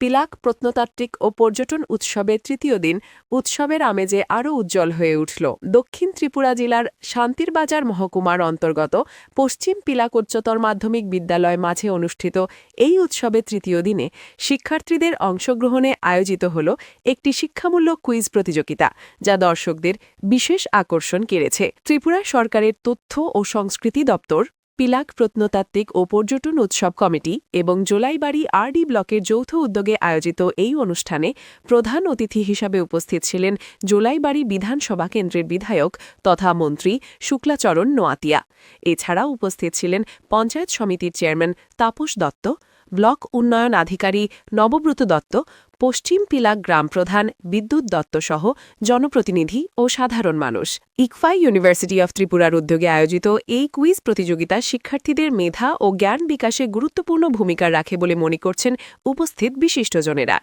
পিলাক প্রত্নতাত্ত্বিক ও পর্যটন উৎসবের তৃতীয় দিন উৎসবের আমেজে আরও উজ্জ্বল হয়ে উঠল। দক্ষিণ ত্রিপুরা জেলার শান্তিরবাজার মহকুমার অন্তর্গত পশ্চিম পিলাক উচ্চতর মাধ্যমিক বিদ্যালয় মাঝে অনুষ্ঠিত এই উৎসবের তৃতীয় দিনে শিক্ষার্থীদের অংশগ্রহণে আয়োজিত হল একটি শিক্ষামূলক কুইজ প্রতিযোগিতা, যা দর্শকদের বিশেষ আকর্ষণ কেড়েছে। ত্রিপুরা সরকারের তথ্য ও সংস্কৃতি দপ্তর পিলাক প্রত্নতাত্ত্বিক ও পর্যটন উৎসব কমিটি এবং জোলাইবাড়ি আরডি ব্লকের যৌথ উদ্যোগে আয়োজিত এই অনুষ্ঠানে প্রধান অতিথি হিসাবে উপস্থিত ছিলেন জোলাইবাড়ি বিধানসভা কেন্দ্রের বিধায়ক তথা মন্ত্রী শুক্লাচরণ নোয়াতিয়া। এছাড়া উপস্থিত ছিলেন পঞ্চায়েত সমিতির চেয়ারম্যান তাপস দত্ত ব্লক উন্নয়ন আধিকারী নবব্রত দত্ত, পশ্চিম পিলাক গ্রাম প্রধান বিদ্যুৎ দত্ত সহ জনপ্রতিনিধি ও সাধারণ মানুষ। ইকফাই ইউনিভার্সিটি অফ ত্রিপুরার উদ্যোগে আয়োজিত এই কুইজ প্রতিযোগিতা শিক্ষার্থীদের মেধা ও জ্ঞান বিকাশে গুরুত্বপূর্ণ ভূমিকা রাখে বলে মনে করছেন উপস্থিত বিশিষ্টজনেরা।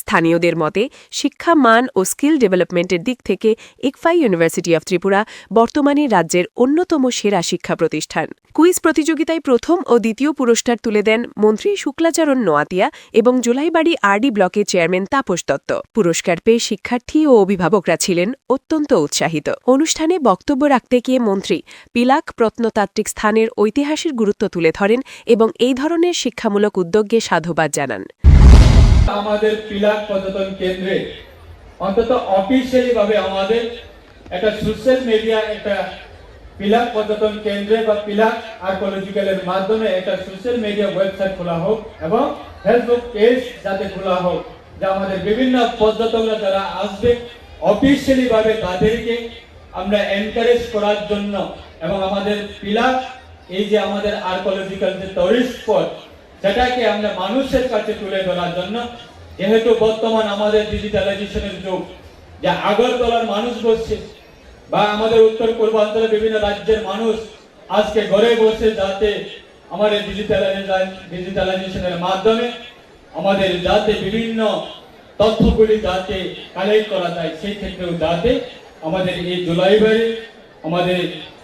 স্থানীয়দের মতে, শিক্ষা মান ও স্কিল ডেভেলপমেন্টের দিক থেকে ইকফাই ইউনিভার্সিটি অফ ত্রিপুরা বর্তমানে রাজ্যের অন্যতম সেরা শিক্ষা প্রতিষ্ঠান। কুইজ প্রতিযোগিতায় প্রথম ও দ্বিতীয় পুরস্কার তুলে দেন মন্ত্রী শুক্লাচরণ নোয়াতিয়া এবং জুলাইবাড়ি আরডি ব্লকের চেয়ারম্যান তাপস দত্ত। পুরস্কার পেয়ে শিক্ষার্থী ও অভিভাবকরা ছিলেন অত্যন্ত উৎসাহিত। অনুষ্ঠানে বক্তব্য রাখতে গিয়ে মন্ত্রী পিলাক প্রত্নতাত্ত্বিক স্থানের ঐতিহাসিক গুরুত্ব তুলে ধরেন এবং এই ধরনের শিক্ষামূলক উদ্যোগকে সাধুবাদ জানান। আমাদের পিলাক পর্যটন কেন্দ্রে, অন্তত অফিসিয়ালি ভাবে আমাদের একটা সোশ্যাল মিডিয়া, একটা পিলাক পর্যটন কেন্দ্রে বা পিলাক আর্কোলজিক্যালের মাধ্যমে একটা সোশ্যাল মিডিয়া ওয়েবসাইট খোলা হোক এবং ফেসবুক পেজ যাতে খোলা হোক, যা আমাদের বিভিন্ন পর্যটকরা যারা আসবে অফিসিয়ালি ভাবে তাদেরকে আমরা এনকারেজ করার জন্য এবং আমাদের পিলাক এই যে আমাদের আর্কোলজিক্যাল যে টুরিস্ট স্পট সেটাকে আমরা মানুষের কাছে তুলে ধরার জন্য, যেহেতু বর্তমান আমাদের ডিজিটালাইজেশনের যুগ, যে আগরতলার মানুষ বসছে, বা আমাদের উত্তর পূর্বাঞ্চলের বিভিন্ন রাজ্যের মানুষ আজকে ঘরে বসে যাতে আমাদের ডিজিটালাইজেশনের মাধ্যমে আমাদের যাতে বিভিন্ন তথ্যগুলি যাতে কালেক্ট করা যায়, সেই ক্ষেত্রেও যাতে আমাদের এই জুলাইবাড়ি আমাদের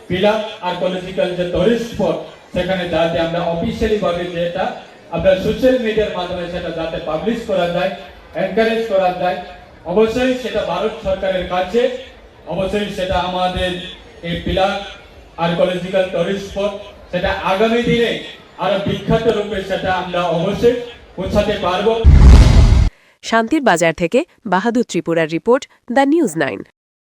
পিলাক আর্কোলজিক্যাল যে টুরিস্ট স্পট সেখানে যাতে আমরা অফিসিয়ালি ভাবে যেটা আমরা সোশ্যাল মিডিয়ার মাধ্যমে সেটা যাতে পাবলিশ করা যায় এনকারেজ করা যায়, অবশ্যই সেটা ভারত সরকারের কাছে, অবশ্যই সেটা আমাদের এই পিলাক আর্কোলজিক্যাল টুরিস্ট স্পট সেটা আগামী দিনে আরও বিখ্যাত রূপে সেটা আমরা অবশ্যই পৌঁছাতে পারব। শান্তির বাজার থেকে বাহাদুর ত্রিপুরার রিপোর্ট দ্য নিউজ নাইন।